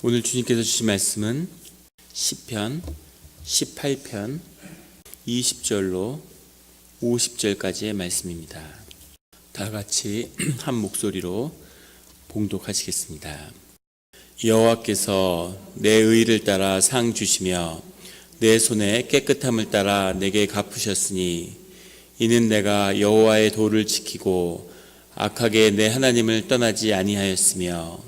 오늘 주님께서 주신 말씀은 시편 18편 20절로 50절까지의 말씀입니다. 다 같이 한 목소리로 봉독하시겠습니다. 여호와께서 내 의를 따라 상 주시며 내 손에 깨끗함을 따라 내게 갚으셨으니 이는 내가 여호와의 도를 지키고 악하게 내 하나님을 떠나지 아니하였으며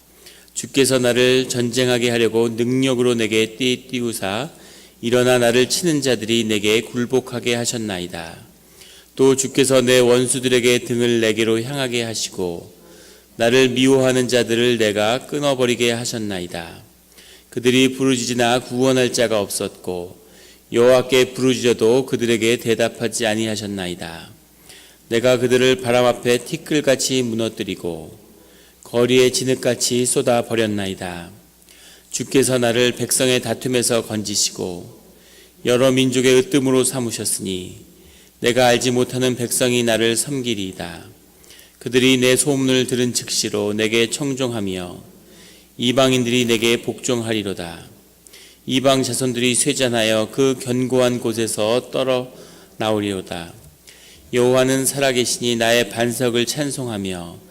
주께서 나를 전쟁하게 하려고 능력으로 내게 띠 띠우사 일어나 나를 치는 자들이 내게 굴복하게 하셨나이다. 또 주께서 내 원수들에게 등을 내게로 향하게 하시고 나를 미워하는 자들을 내가 끊어버리게 하셨나이다. 그들이 부르짖으나 구원할 자가 없었고 여호와께 부르짖어도 그들에게 대답하지 아니하셨나이다. 내가 그들을 바람 앞에 티끌같이 무너뜨리고 거리에 진흙같이 쏟아 버렸나이다. 주께서 나를 백성의 다툼에서 건지시고 여러 민족의 으뜸으로 삼으셨으니 내가 알지 못하는 백성이 나를 섬기리이다. 그들이 내 소문을 들은 즉시로 내게 청종하며 이방인들이 내게 복종하리로다. 이방 자손들이 쇠잔하여 그 견고한 곳에서 떨어 나오리로다. 여호와는 살아계시니 나의 반석을 찬송하며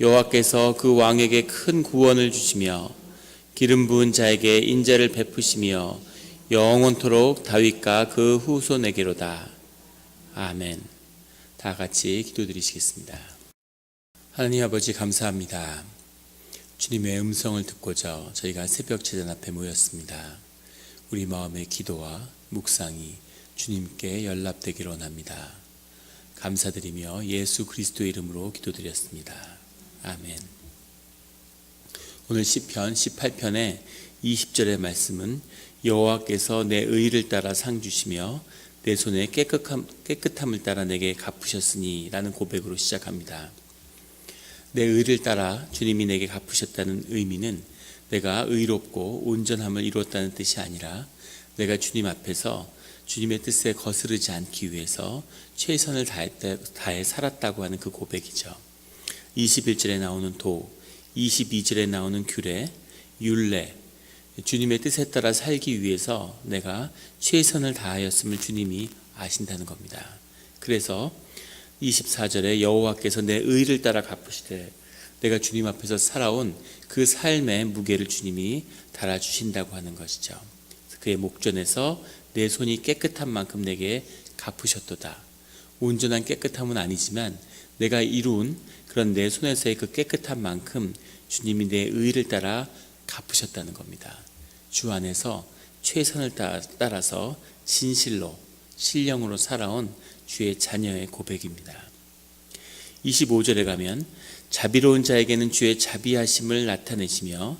여호와께서 그 왕에게 큰 구원을 주시며 기름 부은 자에게 인자를 베푸시며 영원토록 다윗과 그 후손에게로다. 아멘. 다 같이 기도드리시겠습니다. 하나님 아버지 감사합니다. 주님의 음성을 듣고자 저희가 새벽 제단 앞에 모였습니다. 우리 마음의 기도와 묵상이 주님께 연락되기를 원합니다. 감사드리며 예수 그리스도의 이름으로 기도드렸습니다. 아멘. 오늘 시편 18편의 20절의 말씀은 여호와께서 내 의를 따라 상 주시며 내 손에 깨끗함, 깨끗함을 따라 내게 갚으셨으니 라는 고백으로 시작합니다. 내 의를 따라 주님이 내게 갚으셨다는 의미는 내가 의롭고 온전함을 이루었다는 뜻이 아니라 내가 주님 앞에서 주님의 뜻에 거스르지 않기 위해서 최선을 다했다, 다해 살았다고 하는 그 고백이죠. 21절에 나오는 도, 22절에 나오는 규례, 율례, 주님의 뜻에 따라 살기 위해서 내가 최선을 다하였음을 주님이 아신다는 겁니다. 그래서 24절에 여호와께서 내 의를 따라 갚으시되 내가 주님 앞에서 살아온 그 삶의 무게를 주님이 달아 주신다고 하는 것이죠. 그의 목전에서 내 손이 깨끗한 만큼 내게 갚으셨도다. 온전한 깨끗함은 아니지만 내가 이룬 그런 내 손에서의 그 깨끗한 만큼 주님이 내 의를 따라 갚으셨다는 겁니다. 주 안에서 최선을 따- 따라서 진실로 신령으로 살아온 주의 자녀의 고백입니다. 25절에 가면 자비로운 자에게는 주의 자비하심을 나타내시며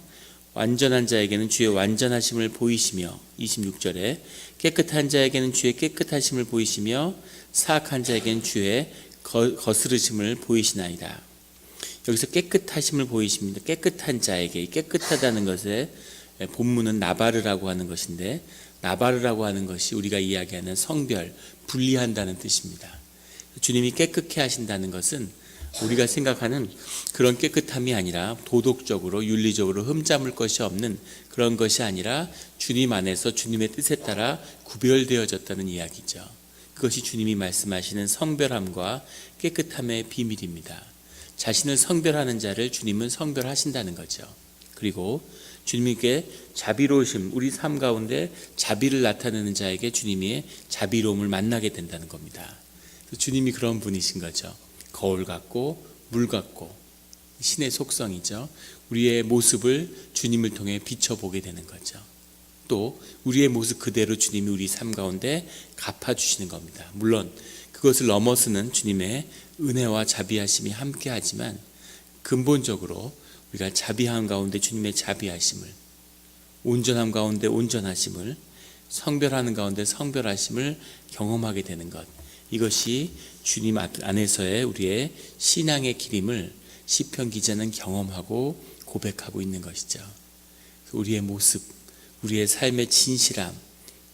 완전한 자에게는 주의 완전하심을 보이시며 26절에 깨끗한 자에게는 주의 깨끗하심을 보이시며 사악한 자에게는 주의 거, 거스르심을 보이시나이다. 여기서 깨끗하심을 보이십니다. 깨끗한 자에게 깨끗하다는 것에 본문은 나바르라고 하는 것인데 나바르라고 하는 것이 우리가 이야기하는 성별 분리한다는 뜻입니다. 주님이 깨끗해 하신다는 것은 우리가 생각하는 그런 깨끗함이 아니라 도덕적으로 윤리적으로 흠잡을 것이 없는 그런 것이 아니라 주님 안에서 주님의 뜻에 따라 구별되어졌다는 이야기죠. 그것이 주님이 말씀하시는 성별함과 깨끗함의 비밀입니다. 자신을 성별하는 자를 주님은 성별하신다는 거죠. 그리고 주님께 자비로우심, 우리 삶 가운데 자비를 나타내는 자에게 주님의 자비로움을 만나게 된다는 겁니다. 주님이 그런 분이신 거죠. 거울 같고 물 같고 신의 속성이죠. 우리의 모습을 주님을 통해 비춰보게 되는 거죠. 또 우리의 모습 그대로 주님이 우리 삶 가운데 갚아주시는 겁니다. 물론 그것을 넘어서는 주님의 은혜와 자비하심이 함께하지만 근본적으로 우리가 자비함 가운데 주님의 자비하심을 온전함 가운데 온전하심을 성별하는 가운데 성별하심을 경험하게 되는 것 이것이 주님 안에서의 우리의 신앙의 기림을 시편 기자는 경험하고 고백하고 있는 것이죠. 우리의 모습, 우리의 삶의 진실함,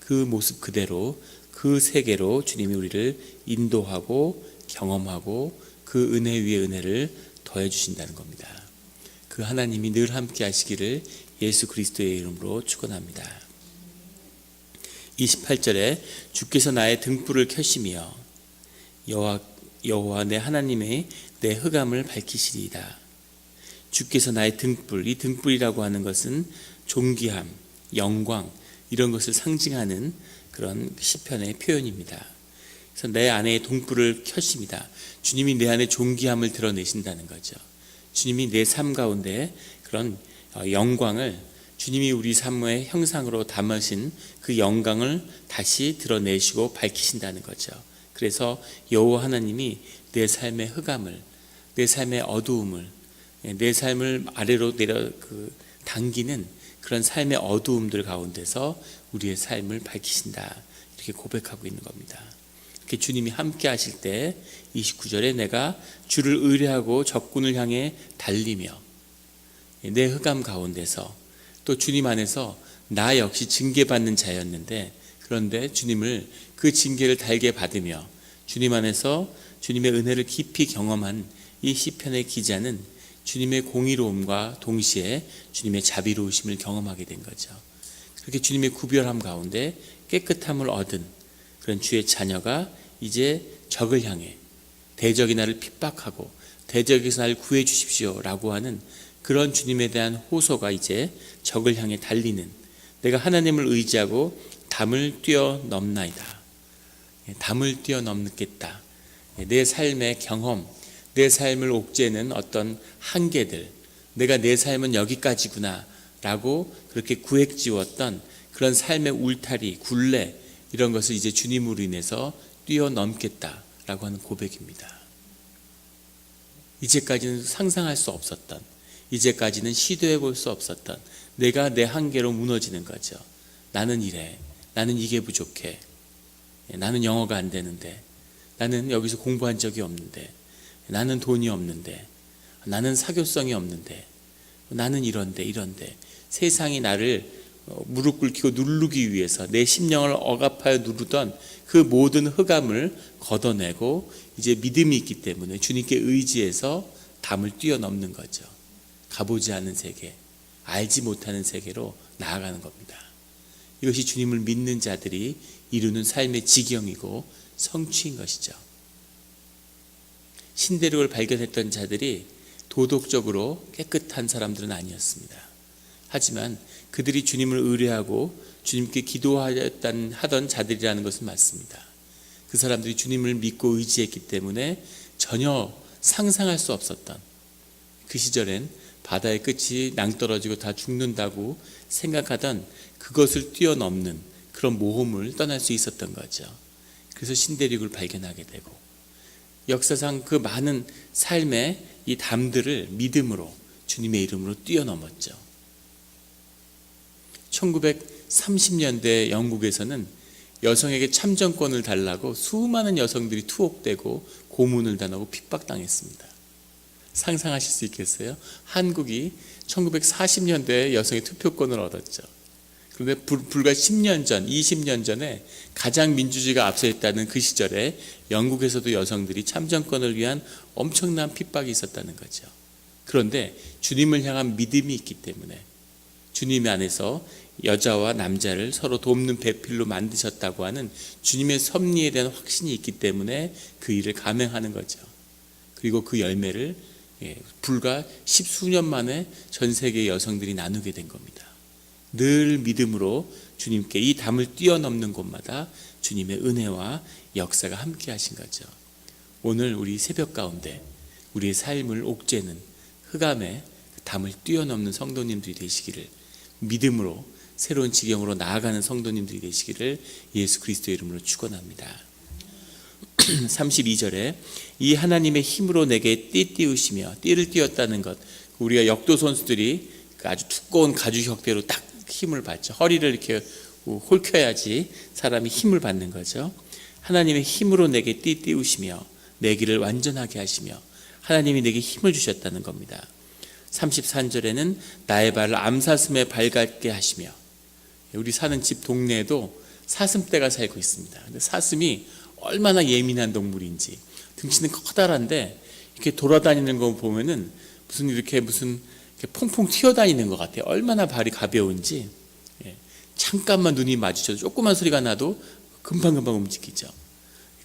그 모습 그대로 그 세계로 주님이 우리를 인도하고 경험하고 그 은혜 위에 은혜를 더해 주신다는 겁니다. 그 하나님이 늘 함께 하시기를 예수 그리스도의 이름으로 축원합니다. 28절에 주께서 나의 등불을 켜시며 여호와 여호와 내 하나님의 내 흑암을 밝히시리이다. 주께서 나의 등불, 이 등불이라고 하는 것은 존귀함, 영광 이런 것을 상징하는 그런 시편의 표현입니다. 그래서 내 안에 동불을 켜십니다. 주님이 내 안에 존귀함을 드러내신다는 거죠. 주님이 내 삶 가운데 그런 어, 영광을 주님이 우리 삶의 형상으로 담으신 그 영광을 다시 드러내시고 밝히신다는 거죠. 그래서 여호와 하나님이 내 삶의 흑암을, 내 삶의 어두움을, 예, 내 삶을 아래로 내려 그 당기는 그런 삶의 어두움들 가운데서 우리의 삶을 밝히신다. 이렇게 고백하고 있는 겁니다. 이렇게 주님이 함께 하실 때 29절에 내가 주를 의뢰하고 적군을 향해 달리며 내 흑암 가운데서 또 주님 안에서 나 역시 징계받는 자였는데 그런데 주님을 그 징계를 달게 받으며 주님 안에서 주님의 은혜를 깊이 경험한 이 시편의 기자는 주님의 공의로움과 동시에 주님의 자비로우심을 경험하게 된 거죠. 그렇게 주님의 구별함 가운데 깨끗함을 얻은 그런 주의 자녀가 이제 적을 향해 대적이 나를 핍박하고 대적에서 나를 구해 주십시오라고 하는 그런 주님에 대한 호소가 이제 적을 향해 달리는 내가 하나님을 의지하고 담을 뛰어넘나이다. 예, 담을 뛰어넘겠다. 예, 내 삶의 경험, 내 삶을 옥죄는 어떤 한계들, 내가 내 삶은 여기까지구나 라고 그렇게 구획지웠던 그런 삶의 울타리, 굴레 이런 것을 이제 주님으로 인해서 뛰어넘겠다 라고 하는 고백입니다. 이제까지는 상상할 수 없었던, 이제까지는 시도해 볼 수 없었던 내가 내 한계로 무너지는 거죠. 나는 이래. 나는 이게 부족해. 나는 영어가 안 되는데. 나는 여기서 공부한 적이 없는데. 나는 돈이 없는데. 나는 사교성이 없는데. 나는 이런데 이런데. 세상이 나를 어, 무릎 꿇기고 누르기 위해서 내 심령을 억압하여 누르던 그 모든 흑암을 걷어내고 이제 믿음이 있기 때문에 주님께 의지해서 담을 뛰어넘는 거죠. 가보지 않은 세계, 알지 못하는 세계로 나아가는 겁니다. 이것이 주님을 믿는 자들이 이루는 삶의 지경이고 성취인 것이죠. 신대륙을 발견했던 자들이 도덕적으로 깨끗한 사람들은 아니었습니다. 하지만 그들이 주님을 의뢰하고 주님께 기도하였던 하던 자들이라는 것은 맞습니다. 그 사람들이 주님을 믿고 의지했기 때문에 전혀 상상할 수 없었던 그 시절엔 바다의 끝이 낭떠러지고 다 죽는다고 생각하던 그것을 뛰어넘는 그런 모험을 떠날 수 있었던 거죠. 그래서 신대륙을 발견하게 되고 역사상 그 많은 삶의 이 담들을 믿음으로 주님의 이름으로 뛰어넘었죠. 1930년대 영국에서는 여성에게 참정권을 달라고 수많은 여성들이 투옥되고 고문을 당하고 핍박당했습니다. 상상하실 수 있겠어요? 한국이 1940년대에 여성의 투표권을 얻었죠. 그런데 불, 불과 10년 전, 20년 전에 가장 민주주의가 앞서 있다는 그 시절에 영국에서도 여성들이 참정권을 위한 엄청난 핍박이 있었다는 거죠. 그런데 주님을 향한 믿음이 있기 때문에 주님 안에서 여자와 남자를 서로 돕는 배필로 만드셨다고 하는 주님의 섭리에 대한 확신이 있기 때문에 그 일을 감행하는 거죠. 그리고 그 열매를 예, 불과 십수년 만에 전 세계 여성들이 나누게 된 겁니다. 늘 믿음으로 주님께 이 담을 뛰어넘는 곳마다 주님의 은혜와 역사가 함께 하신 거죠. 오늘 우리 새벽 가운데 우리의 삶을 옥죄는 흑암의 그 담을 뛰어넘는 성도님들이 되시기를 믿음으로 새로운 지경으로 나아가는 성도님들이 되시기를 예수 그리스도의 이름으로 축원합니다. 32절에 이 하나님의 힘으로 내게 띠 띄우시며 띠를 띄웠다는 것 우리가 역도 선수들이 그 아주 두꺼운 가죽 혁대로 딱 힘을 받죠. 허리를 이렇게 홀켜야지 사람이 힘을 받는 거죠. 하나님의 힘으로 내게 띠 띄우시며 내 길을 완전하게 하시며 하나님이 내게 힘을 주셨다는 겁니다. 33절에는 나의 발을 암사슴에 발갛게 하시며 우리 사는 집 동네에도 사슴떼가 살고 있습니다. 근데 사슴이 얼마나 예민한 동물인지 등치는 커다란데 이렇게 돌아다니는 거 보면은 무슨 이렇게 무슨 퐁퐁 튀어다니는 것 같아요. 얼마나 발이 가벼운지 예. 잠깐만 눈이 마주쳐도 조그만 소리가 나도 금방금방 움직이죠.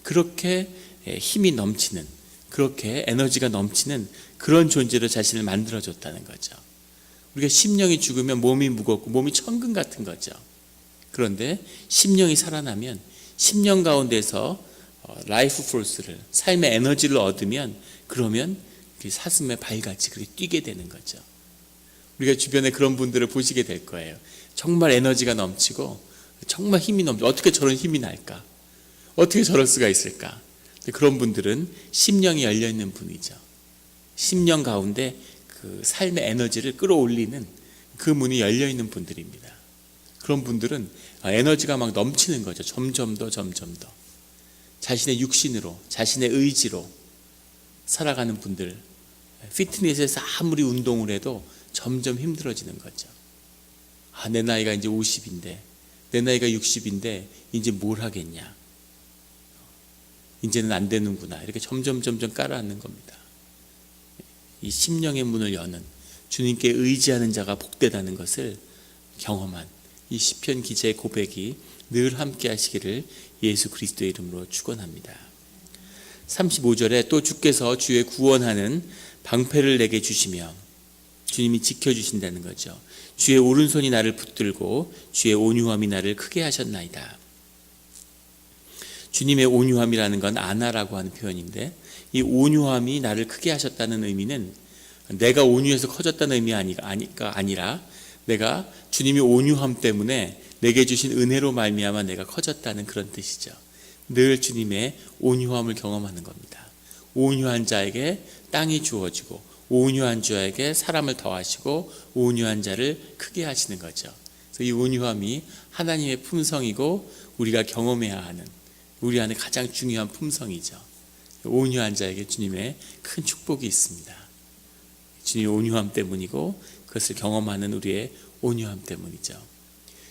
그렇게 예, 힘이 넘치는 그렇게 에너지가 넘치는 그런 존재로 자신을 만들어줬다는 거죠. 우리가 심령이 죽으면 몸이 무겁고 몸이 천근 같은 거죠. 그런데 심령이 살아나면 심령 가운데서 어, 라이프 포스를 삶의 에너지를 얻으면 그러면 그 사슴의 발같이 그렇게 뛰게 되는 거죠. 우리가 주변에 그런 분들을 보시게 될 거예요. 정말 에너지가 넘치고 정말 힘이 넘치. 어떻게 저런 힘이 날까? 어떻게 저럴 수가 있을까? 그런 분들은 심령이 열려 있는 분이죠. 심령 가운데 그 삶의 에너지를 끌어올리는 그 문이 열려 있는 분들입니다. 그런 분들은 에너지가 막 넘치는 거죠. 점점 더 점점 더. 자신의 육신으로, 자신의 의지로 살아가는 분들, 피트니스에서 아무리 운동을 해도 점점 힘들어지는 거죠. 아, 내 나이가 이제 50인데, 내 나이가 60인데, 이제 뭘 하겠냐. 이제는 안 되는구나. 이렇게 점점 점점 깔아앉는 겁니다. 이 심령의 문을 여는 주님께 의지하는 자가 복되다는 것을 경험한 이 시편 기자의 고백이 늘 함께 하시기를 예수 그리스도의 이름으로 축원합니다. 35절에 또 주께서 주의 구원하는 방패를 내게 주시며 주님이 지켜 주신다는 거죠. 주의 오른손이 나를 붙들고 주의 온유함이 나를 크게 하셨나이다. 주님의 온유함이라는 건 아나라고 하는 표현인데 이 온유함이 나를 크게 하셨다는 의미는 내가 온유해서 커졌다는 의미 아니가 아니라 내가 주님이 온유함 때문에 내게 주신 은혜로 말미암아 내가 커졌다는 그런 뜻이죠. 늘 주님의 온유함을 경험하는 겁니다. 온유한 자에게 땅이 주어지고 온유한 자에게 사람을 더하시고 온유한 자를 크게 하시는 거죠. 그래서 이 온유함이 하나님의 품성이고 우리가 경험해야 하는 우리 안에 가장 중요한 품성이죠. 온유한 자에게 주님의 큰 축복이 있습니다. 주님의 온유함 때문이고 그것을 경험하는 우리의 온유함 때문이죠.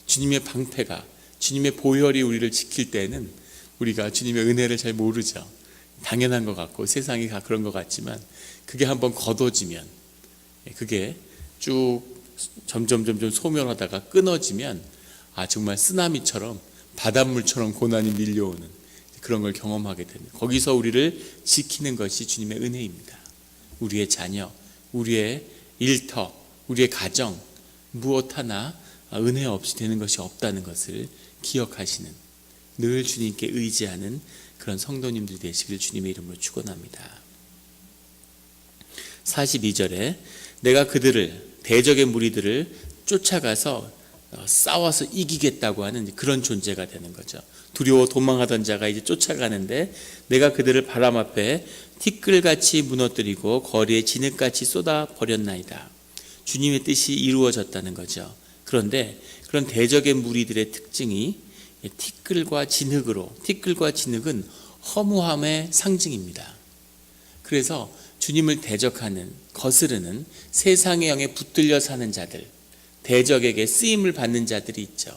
주님의 방패가 주님의 보혈이 우리를 지킬 때는 우리가 주님의 은혜를 잘 모르죠. 당연한 것 같고 세상이 다 그런 것 같지만 그게 한번 걷어지면 그게 쭉 점점 점점 소멸하다가 끊어지면 아 정말 쓰나미처럼 바닷물처럼 고난이 밀려오는 그런 걸 경험하게 됩니다. 거기서 우리를 지키는 것이 주님의 은혜입니다. 우리의 자녀, 우리의 일터, 우리의 가정 무엇 하나 은혜 없이 되는 것이 없다는 것을 기억하시는 늘 주님께 의지하는 그런 성도님들 되시길 주님의 이름으로 축원합니다. 42절에 내가 그들을 대적의 무리들을 쫓아가서 어, 싸워서 이기겠다고 하는 그런 존재가 되는 거죠. 두려워 도망하던 자가 이제 쫓아가는데 내가 그들을 바람 앞에 티끌같이 무너뜨리고 거리에 진흙같이 쏟아 버렸나이다. 주님의 뜻이 이루어졌다는 거죠. 그런데 그런 대적의 무리들의 특징이 티끌과 진흙으로 티끌과 진흙은 허무함의 상징입니다. 그래서 주님을 대적하는 거스르는 세상의 영에 붙들려 사는 자들 대적에게 쓰임을 받는 자들이 있죠.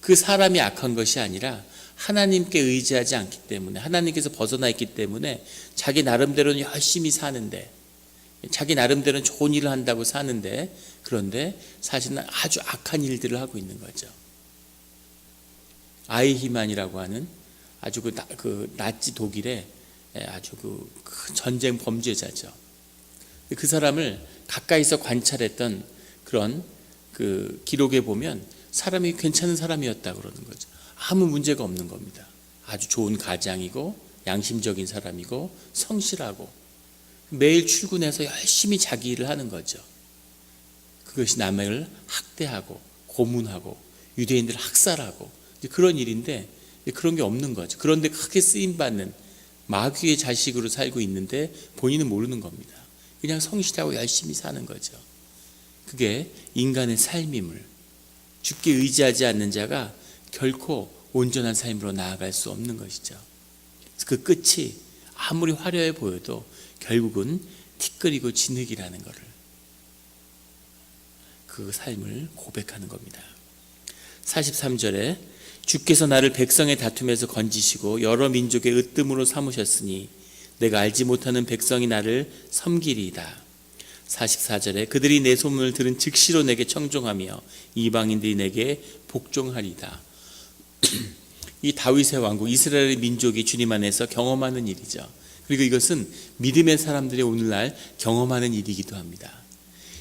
그 사람이 악한 것이 아니라 하나님께 의지하지 않기 때문에 하나님께서 벗어나 있기 때문에 자기 나름대로는 열심히 사는데 자기 나름대로는 좋은 일을 한다고 사는데 그런데 사실은 아주 악한 일들을 하고 있는 거죠. 아이히만이라고 하는 아주 그, 나, 그 나치 독일의 아주 그, 그 전쟁 범죄자죠. 그 사람을 가까이서 관찰했던 그런 그 기록에 보면 사람이 괜찮은 사람이었다 그러는 거죠. 아무 문제가 없는 겁니다. 아주 좋은 가장이고 양심적인 사람이고 성실하고 매일 출근해서 열심히 자기 일을 하는 거죠. 그것이 남을 학대하고 고문하고 유대인들을 학살하고 그런 일인데 그런 게 없는 거죠. 그런데 크게 쓰임 받는 마귀의 자식으로 살고 있는데 본인은 모르는 겁니다. 그냥 성실하고 열심히 사는 거죠. 그게 인간의 삶임을 죽게 의지하지 않는 자가 결코 온전한 삶으로 나아갈 수 없는 것이죠. 그 끝이 아무리 화려해 보여도 결국은 티끌이고 진흙이라는 것을 그 삶을 고백하는 겁니다. 43절에 주께서 나를 백성의 다툼에서 건지시고 여러 민족의 으뜸으로 삼으셨으니 내가 알지 못하는 백성이 나를 섬기리이다. 44절에 그들이 내 소문을 들은 즉시로 내게 청종하며 이방인들이 내게 복종하리다. 이 다윗의 왕국 이스라엘의 민족이 주님 안에서 경험하는 일이죠. 그리고 이것은 믿음의 사람들이 오늘날 경험하는 일이기도 합니다.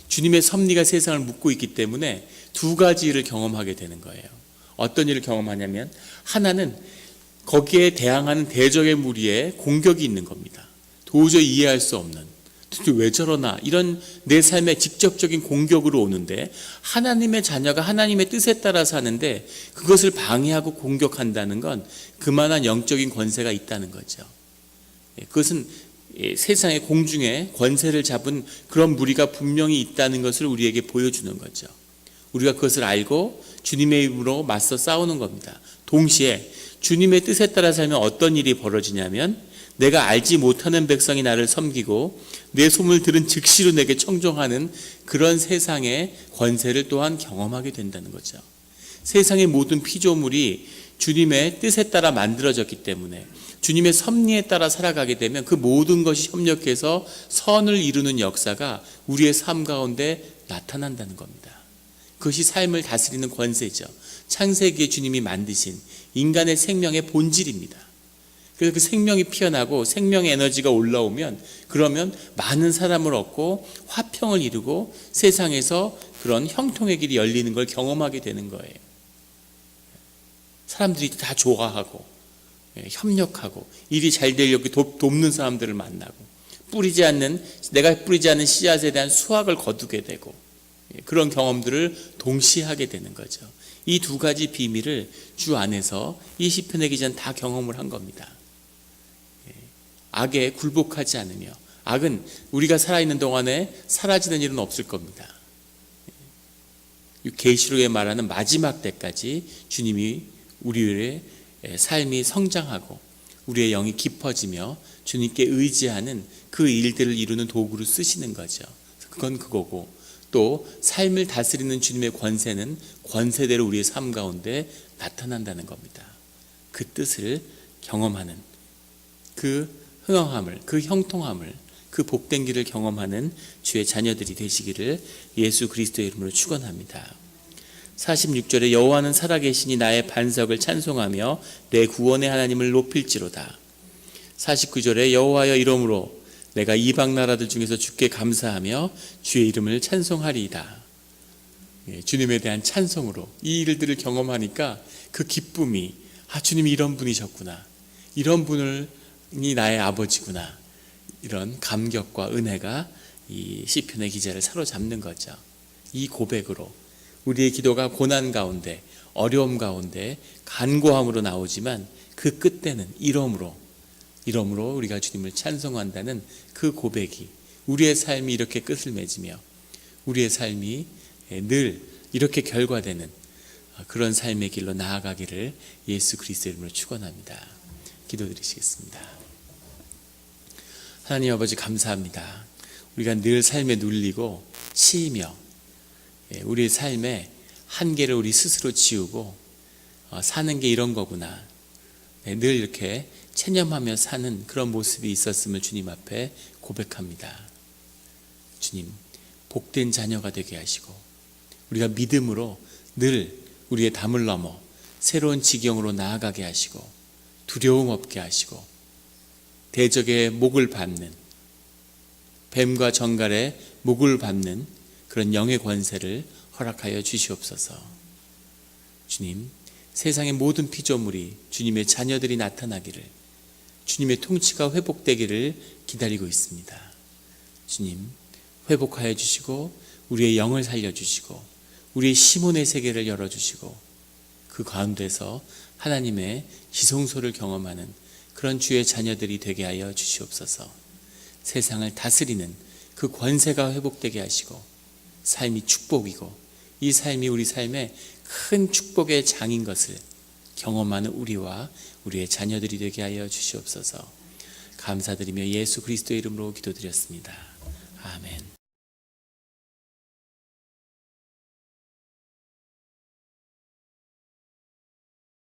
주님의 섭리가 세상을 묶고 있기 때문에 두 가지 일을 경험하게 되는 거예요. 어떤 일을 경험하냐면 하나는 거기에 대항하는 대적의 무리에 공격이 있는 겁니다. 도저히 이해할 수 없는 도대체 왜 저러나 이런 내 삶의 직접적인 공격으로 오는데 하나님의 자녀가 하나님의 뜻에 따라 사는데 그것을 방해하고 공격한다는 건 그만한 영적인 권세가 있다는 거죠. 예, 그것은 예, 세상의 공중에 권세를 잡은 그런 무리가 분명히 있다는 것을 우리에게 보여주는 거죠. 우리가 그것을 알고 주님의 이름으로 맞서 싸우는 겁니다. 동시에 주님의 뜻에 따라 살면 어떤 일이 벌어지냐면 내가 알지 못하는 백성이 나를 섬기고 내 소문을 들은 즉시로 내게 청종하는 그런 세상의 권세를 또한 경험하게 된다는 거죠. 세상의 모든 피조물이 주님의 뜻에 따라 만들어졌기 때문에 주님의 섭리에 따라 살아가게 되면 그 모든 것이 협력해서 선을 이루는 역사가 우리의 삶 가운데 나타난다는 겁니다. 그것이 삶을 다스리는 권세죠. 창세기에 주님이 만드신 인간의 생명의 본질입니다. 그래서 그 생명이 피어나고 생명의 에너지가 올라오면 그러면 많은 사람을 얻고 화평을 이루고 세상에서 그런 형통의 길이 열리는 걸 경험하게 되는 거예요. 사람들이 다 좋아하고 예, 협력하고 일이 잘 되려고 돕, 돕는 사람들을 만나고 뿌리지 않는 내가 뿌리지 않는 씨앗에 대한 수확을 거두게 되고 예, 그런 경험들을 동시에 하게 되는 거죠. 이 두 가지 비밀을 주 안에서 이 시편의 기자는 다 경험을 한 겁니다. 악에 굴복하지 않으며 악은 우리가 살아있는 동안에 사라지는 일은 없을 겁니다. 계시록에 말하는 마지막 때까지 주님이 우리의 삶이 성장하고 우리의 영이 깊어지며 주님께 의지하는 그 일들을 이루는 도구로 쓰시는 거죠. 그건 그거고 또 삶을 다스리는 주님의 권세는 권세대로 우리의 삶 가운데 나타난다는 겁니다. 그 뜻을 경험하는 그 흥황함을, 그 형통함을, 그그 복된 길을 경험하는 주의 자녀들이 되시기를 예수 그리스도의 이름으로 축원합니다. 46절에 여호와는 살아계시니 나의 반석을 찬송하며 내 구원의 하나님을 높일지로다. 49절에 여호와여 이름으로 내가 이방 나라들 중에서 주께 감사하며 주의 이름을 찬송하리이다. 예, 주님에 대한 찬송으로 이 일들을 경험하니까 그 기쁨이 아 주님이 이런 분이셨구나. 이런 분이 나의 아버지구나. 이런 감격과 은혜가 이 시편의 기자를 사로잡는 거죠. 이 고백으로 우리의 기도가 고난 가운데 어려움 가운데 간고함으로 나오지만 그 끝에는 이름으로 이름으로 우리가 주님을 찬송한다는 그 고백이 우리의 삶이 이렇게 끝을 맺으며 우리의 삶이 늘 이렇게 결과되는 그런 삶의 길로 나아가기를 예수 그리스도 이름으로 축원합니다. 기도드리시겠습니다. 하나님 아버지 감사합니다. 우리가 늘 삶에 눌리고 치이며 예, 우리의 삶의 한계를 우리 스스로 지우고 어, 사는 게 이런 거구나. 네, 늘 이렇게 체념하며 사는 그런 모습이 있었음을 주님 앞에 고백합니다. 주님, 복된 자녀가 되게 하시고 우리가 믿음으로 늘 우리의 담을 넘어 새로운 지경으로 나아가게 하시고 두려움 없게 하시고 대적의 목을 밟는 뱀과 정갈의 목을 밟는 그런 영의 권세를 허락하여 주시옵소서. 주님, 세상의 모든 피조물이 주님의 자녀들이 나타나기를 주님의 통치가 회복되기를 기다리고 있습니다. 주님, 회복하여 주시고 우리의 영을 살려 주시고 우리의 시몬의 세계를 열어 주시고 그 가운데서 하나님의 지성소를 경험하는 그런 주의 자녀들이 되게 하여 주시옵소서. 세상을 다스리는 그 권세가 회복되게 하시고 삶이 축복이고 이 삶이 우리 삶의 큰 축복의 장인 것을 경험하는 우리와 우리의 자녀들이 되게 하여 주시옵소서. 감사드리며 예수 그리스도의 이름으로 기도드렸습니다. 아멘.